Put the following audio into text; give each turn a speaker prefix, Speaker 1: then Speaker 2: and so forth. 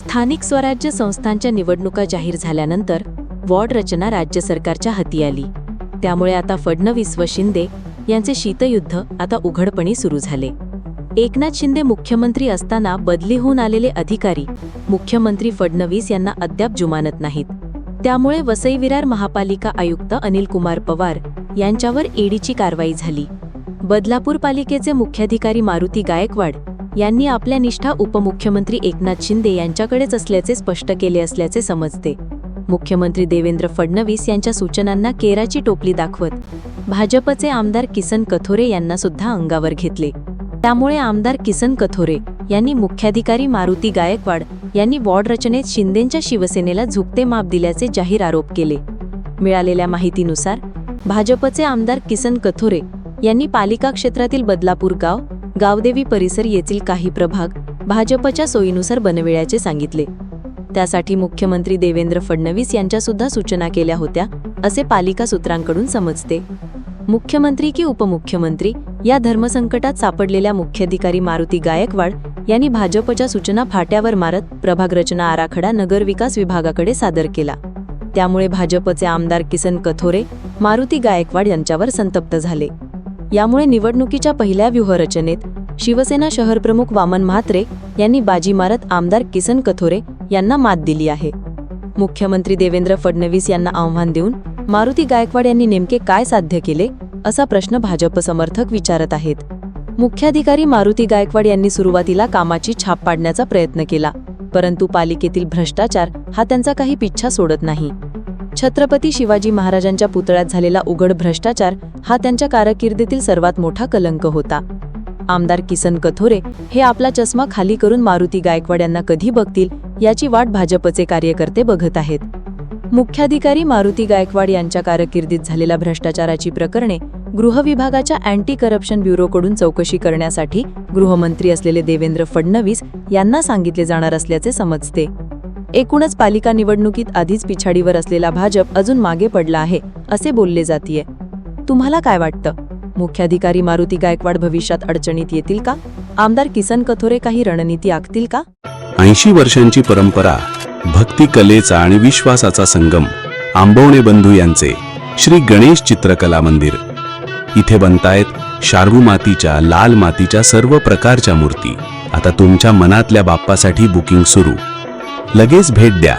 Speaker 1: स्थानिक स्वराज्य संस्थांच्या निवडणुका जाहीर झाल्यानंतर वॉर्ड रचना राज्य सरकारच्या हाती आली. त्यामुळे आता फडणवीस व शिंदे यांचे शीतयुद्ध आता उघडपणे सुरू झाले. एकनाथ शिंदे मुख्यमंत्री असताना बदली होऊन आलेले अधिकारी मुख्यमंत्री फडणवीस यांना अद्याप जुमानत नाहीत. त्यामुळे वसई विरार महापालिका आयुक्त अनिल कुमार पवार यांच्यावर ईडीची कारवाई झाली. बदलापूर पालिकेचे मुख्याधिकारी मारुती गायकवाड यांनी आपल्या निष्ठा उपमुख्यमंत्री एकनाथ शिंदे यांच्याकडेच असल्याचे स्पष्ट केले असल्याचे समजते. मुख्यमंत्री देवेंद्र फडणवीस यांच्या सूचनांना केराची टोपली दाखवत भाजपचे आमदार किसन कथोरे यांना सुद्धा अंगावर घेतले. त्यामुळे आमदार किसन कथोरे यांनी मुख्याधिकारी मारुती गायकवाड यांनी वॉर्ड रचनेत शिंदेंच्या शिवसेनेला झुकते माप दिल्याचे जाहीर आरोप केले. मिळालेल्या माहितीनुसार भाजपचे आमदार किसन कथोरे यांनी पालिका क्षेत्रातील बदलापूर गाव गावदेवी परिसर येथील काही प्रभाग भाजपच्या सोयीनुसार बनविण्याचे सांगितले. त्यासाठी मुख्यमंत्री देवेंद्र फडणवीस यांच्यासुद्धा सूचना केल्या होत्या असे पालिका सूत्रांकडून समजते. मुख्यमंत्री की उपमुख्यमंत्री या धर्मसंकटात सापडलेल्या मुख्याधिकारी मारुती गायकवाड यांनी भाजपच्या सूचना फाट्यावर मारत प्रभाग रचना आराखडा नगरविकास विभागाकडे सादर केला. त्यामुळे भाजपचे आमदार किसन कथोरे मारुती गायकवाड यांच्यावर संतप्त झाले. यामुळे निवडणुकीच्या पहिल्या व्यूहरचनेत शिवसेना शहरप्रमुख वामन म्हात्रे यांनी बाजी मारत आमदार किसन कथोरे यांना मात दिली आहे. मुख्यमंत्री देवेंद्र फडणवीस यांना आव्हान देऊन मारुती गायकवाड यांनी नेमके काय साध्य केले असा प्रश्न भाजप समर्थक विचारत आहेत. मुख्याधिकारी मारुती गायकवाड यांनी सुरुवातीला कामाची छाप पाडण्याचा प्रयत्न केला परंतु पालिकेतील भ्रष्टाचार हा त्यांचा काही पिच्छा सोडत नाही. छत्रपती शिवाजी महाराजांच्या पुतळ्यात झालेला उघड भ्रष्टाचार हा त्यांच्या कारकिर्दीतील सर्वात मोठा कलंक होता. आमदार किसन कथोरे हे आपला चष्मा खाली करून मारुती गायकवाड यांना कधी बघतील याची वाट भाजपचे कार्यकर्ते बघत आहेत. मुख्याधिकारी मारुती गायकवाड यांच्या कारकिर्दीत झालेल्या भ्रष्टाचाराची प्रकरणे गृह विभागाच्या अँटी करप्शन ब्युरोकडून चौकशी करण्यासाठी गृहमंत्री असलेले देवेंद्र फडणवीस यांना सांगितले जाणार असल्याचे समजते. एकूणच पालिका निवडणुकीत आधीच पिछाडीवर असलेला भाजप अजून मागे पडला आहे असे बोलले जातीये. तुम्हाला काय वाटतं? मुख्याधिकारी मारुती गायकवाड भविष्यात अडचणीत येतील का? आमदार किसन कथोरे काही रणनीती आखतील का?
Speaker 2: ऐंशी वर्षांची परंपरा भक्ती कलेचा आणि विश्वासाचा संगम आंबवणे बंधू यांचे श्री गणेश चित्रकला मंदिर. इथे बनतायत शार्वू मातीच्या लाल मातीच्या सर्व प्रकारच्या मूर्ती. आता तुमच्या मनातल्या बाप्पासाठी बुकिंग सुरू. लगेच भेट द्या.